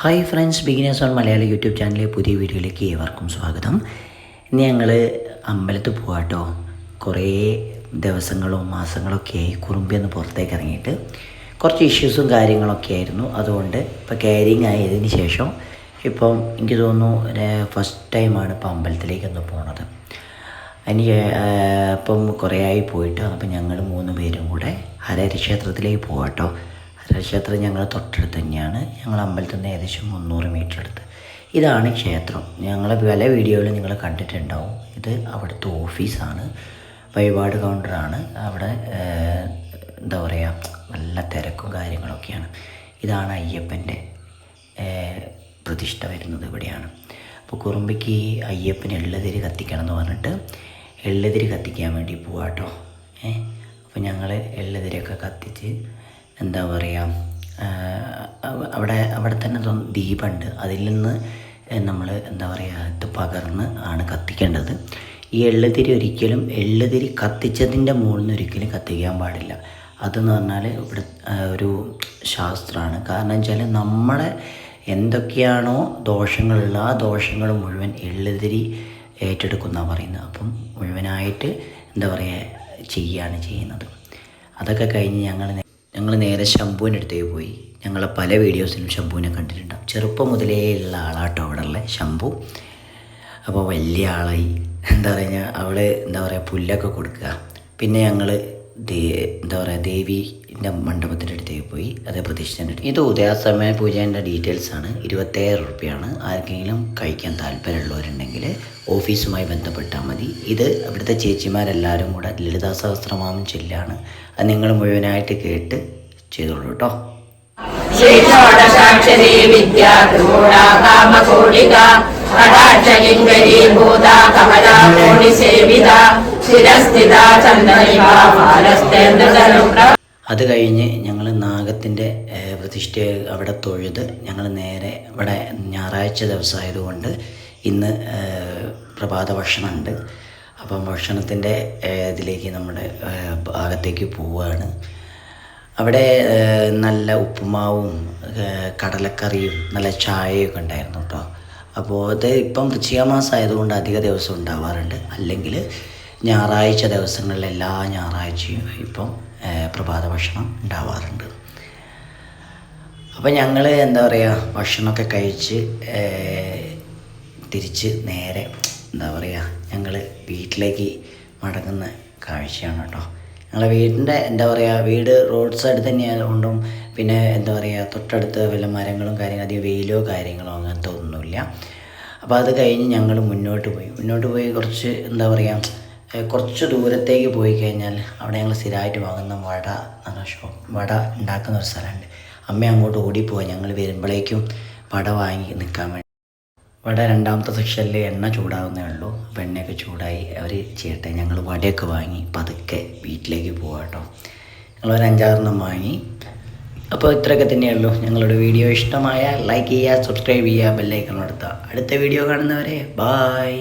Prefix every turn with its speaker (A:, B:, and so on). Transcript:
A: Hi friends beginners on Malayali YouTube ചാനലിലെ പുതിയ വീഡിയോയിലേക്ക് ഏവർക്കും സ്വാഗതം. ഇന്ന് ഞങ്ങൾ അമ്പലത്തിൽ പോകാട്ടോ കുറേ ദിവസങ്ങളും മാസങ്ങളൊക്കെ ആയി കുറുമ്പി ഒന്ന് പുറത്തേക്ക് ഇറങ്ങിയിട്ട് കുറച്ച് ഇഷ്യൂസും കാര്യങ്ങളൊക്കെ ആയിരുന്നു. അതുകൊണ്ട് ഇപ്പോൾ കാരിങ് ആയതിന് ശേഷം ഇപ്പം എനിക്ക് തോന്നുന്നു ഫസ്റ്റ് ടൈമാണ് ഇപ്പോൾ അമ്പലത്തിലേക്കൊന്ന് പോണത്. എനിക്ക് ഇപ്പം കുറേ ആയി പോയിട്ട് അപ്പം ഞങ്ങൾ മൂന്ന് പേരും കൂടെ ഹരഹരി ക്ഷേത്രത്തിലേക്ക് പോവാട്ടോ. ഹരഹര ക്ഷേത്രം ഞങ്ങൾ തൊട്ടടുത്ത് തന്നെയാണ്. ഞങ്ങൾ അമ്പലത്തിൽ നിന്ന് ഏകദേശം മുന്നൂറ് മീറ്റർ അടുത്ത്. ഇതാണ് ക്ഷേത്രം. ഞങ്ങളെ പല വീഡിയോയിൽ നിങ്ങൾ കണ്ടിട്ടുണ്ടാവും. ഇത് അവിടുത്തെ ഓഫീസാണ്. വഴിപാട് കൗണ്ടറാണ്. അവിടെ എന്താ പറയുക നല്ല തിരക്കും കാര്യങ്ങളൊക്കെയാണ്. ഇതാണ് അയ്യപ്പന്റെ പ്രതിഷ്ഠ വരുന്നത് ഇവിടെയാണ്. അപ്പോൾ കുറുമ്പയ്ക്ക് അയ്യപ്പന് എള്ളുതിരി കത്തിക്കണം എന്ന് പറഞ്ഞിട്ട് എള്ളുതിരി കത്തിക്കാൻ വേണ്ടി പോവാട്ടോ. ഏ അപ്പോൾ ഞങ്ങൾ എള്ളുതിരിയൊക്കെ കത്തിച്ച് എന്താ പറയുക അവിടെ അവിടെ തന്നെ ദീപമുണ്ട് അതിൽ നിന്ന് നമ്മൾ എന്താ പറയുക ഇത് പകർന്ന് ആണ് കത്തിക്കേണ്ടത്. ഈ എള്ളുതിരി ഒരിക്കലും എള്ളുതിരി കത്തിച്ചതിന്റെ മുകളിൽ നിന്ന് ഒരിക്കലും കത്തിക്കാൻ പാടില്ല. അതെന്ന് പറഞ്ഞാൽ ഇവിടെ ഒരു ശാസ്ത്രമാണ് കാരണം വെച്ചാൽ നമ്മളെ എന്തൊക്കെയാണോ ദോഷങ്ങളുള്ള ആ ദോഷങ്ങൾ മുഴുവൻ എള്ളുതിരി ഏറ്റെടുക്കുന്ന പറയുന്നത്. അപ്പം മുഴുവനായിട്ട് എന്താ പറയുക ചെയ്യുകയാണ് ചെയ്യുന്നത്. അതൊക്കെ കഴിഞ്ഞ് ഞങ്ങൾ ഞങ്ങൾ നേരെ ശംഭുവിന്റെ അടുത്തേക്ക് പോയി. ഞങ്ങൾ പല വീഡിയോസിലും ശംഭുവിനെ കണ്ടിട്ടുണ്ടാവും. ചെറുപ്പം മുതലേ ഉള്ള ആളാട്ടോ അവിടെ ഉള്ള ശംഭു. അപ്പോൾ വലിയ ആളായി. എന്താ പറയുക അവിടെ എന്താ പറയുക പുല്ലൊക്കെ കൊടുക്കുക. പിന്നെ ഞങ്ങൾ എന്താ പറയുക ദേവീന്റെ മണ്ഡപത്തിന്റെ അടുത്തേക്ക് പോയി അതേ പ്രതിഷ്ഠേന്റെ അടുത്ത് ഇത് ഉദയാസമയ പൂജേന്റെ ഡീറ്റെയിൽസ് ആണ് ഇരുപത്തേഴ് റുപ്യാണ് ആർക്കെങ്കിലും കഴിക്കാൻ താല്പര്യമുള്ളവരുണ്ടെങ്കിൽ ഓഫീസുമായി ബന്ധപ്പെട്ടാൽ മതി. ഇത് ഇവിടുത്തെ ചേച്ചിമാരെല്ലാവരും കൂടെ ലളിതാ സഹസ്രമാമം ചെല്ലാണ്. അത് നിങ്ങൾ മുഴുവനായിട്ട് കേട്ട് ചെയ്തോളൂ കേട്ടോ.
B: ക്ഷീഷോടസാക്ഷരി വിദ്യാ ത്രിമൂടാ കാമകോടിക കടാക്ഷലിംഗരീ ഭൂതാ കമലാ
A: അത് കഴിഞ്ഞ് ഞങ്ങൾ നാഗത്തിന്റെ പ്രതിഷ്ഠ അവിടെ തൊഴുത് ഞങ്ങൾ നേരെ ഇവിടെ ഞായറാഴ്ച ദിവസമായതുകൊണ്ട് ഇന്ന് പ്രഭാത ഭക്ഷണമുണ്ട്. അപ്പം ഭക്ഷണത്തിന്റെ ഇതിലേക്ക് നമ്മുടെ ഭാഗത്തേക്ക് പോവുകയാണ് അവിടെ നല്ല ഉപ്പുമാവും കടലക്കറിയും നല്ല ചായയൊക്കെ ഉണ്ടായിരുന്നു കേട്ടോ അപ്പോൾ അത് ഇപ്പം വൃശ്ചിക മാസം ആയതുകൊണ്ട് അധിക ദിവസം ഉണ്ടാവാറുണ്ട്. അല്ലെങ്കിൽ ഞായറാഴ്ച ദിവസങ്ങളിൽ എല്ലാ ഞായറാഴ്ചയും ഇപ്പം പ്രഭാത ഭക്ഷണം ഉണ്ടാവാറുണ്ട്. അപ്പോൾ ഞങ്ങൾ എന്താ പറയുക ഭക്ഷണമൊക്കെ കഴിച്ച് തിരിച്ച് നേരെ എന്താ പറയുക ഞങ്ങൾ വീട്ടിലേക്ക് മടങ്ങുന്ന കാഴ്ചയാണ് കേട്ടോ. ഞങ്ങളെ വീടിന്റെ എന്താ പറയുക വീട് റോഡ് സൈഡ് തന്നെയായതുകൊണ്ടും പിന്നെ എന്താ പറയുക തൊട്ടടുത്ത് വല്ല മരങ്ങളും കാര്യങ്ങളും അധികം വെയിലോ കാര്യങ്ങളോ അങ്ങനത്തെ ഒന്നുമില്ല. അപ്പോൾ അത് കഴിഞ്ഞ് ഞങ്ങൾ മുന്നോട്ട് പോയി. മുന്നോട്ട് പോയി കുറച്ച് എന്താ പറയുക കുറച്ച് ദൂരത്തേക്ക് പോയി കഴിഞ്ഞാൽ അവിടെ ഞങ്ങൾ സ്ഥിരമായിട്ട് വാങ്ങുന്ന വട എന്ന ഷോ വട ഉണ്ടാക്കുന്ന ഒരു സ്ഥലമുണ്ട്. അമ്മ അങ്ങോട്ട് ഓടിപ്പോയി. ഞങ്ങൾ വരുമ്പോഴേക്കും വട വാങ്ങി നിൽക്കാൻ വേണ്ടി. വട രണ്ടാമത്തെ സെക്ഷനിൽ എണ്ണ ചൂടാവുന്നേ ഉള്ളൂ. അപ്പോൾ എണ്ണയൊക്കെ ചൂടായി അവർ ചെയ്യട്ടെ. ഞങ്ങൾ വടയൊക്കെ വാങ്ങി പതുക്കെ വീട്ടിലേക്ക് പോകാം കേട്ടോ. ഞങ്ങളൊരു അഞ്ചാറെണ്ണം വാങ്ങി. അപ്പോൾ ഇത്രയൊക്കെ തന്നെയുള്ളൂ ഞങ്ങളുടെ വീഡിയോ ഇഷ്ടമായ ലൈക്ക് ചെയ്യുക സബ്സ്ക്രൈബ് ചെയ്യുക ബെല്ലൈക്കൺ കൊടുത്താൽ അടുത്ത വീഡിയോ കാണുന്നവരെ ബായ്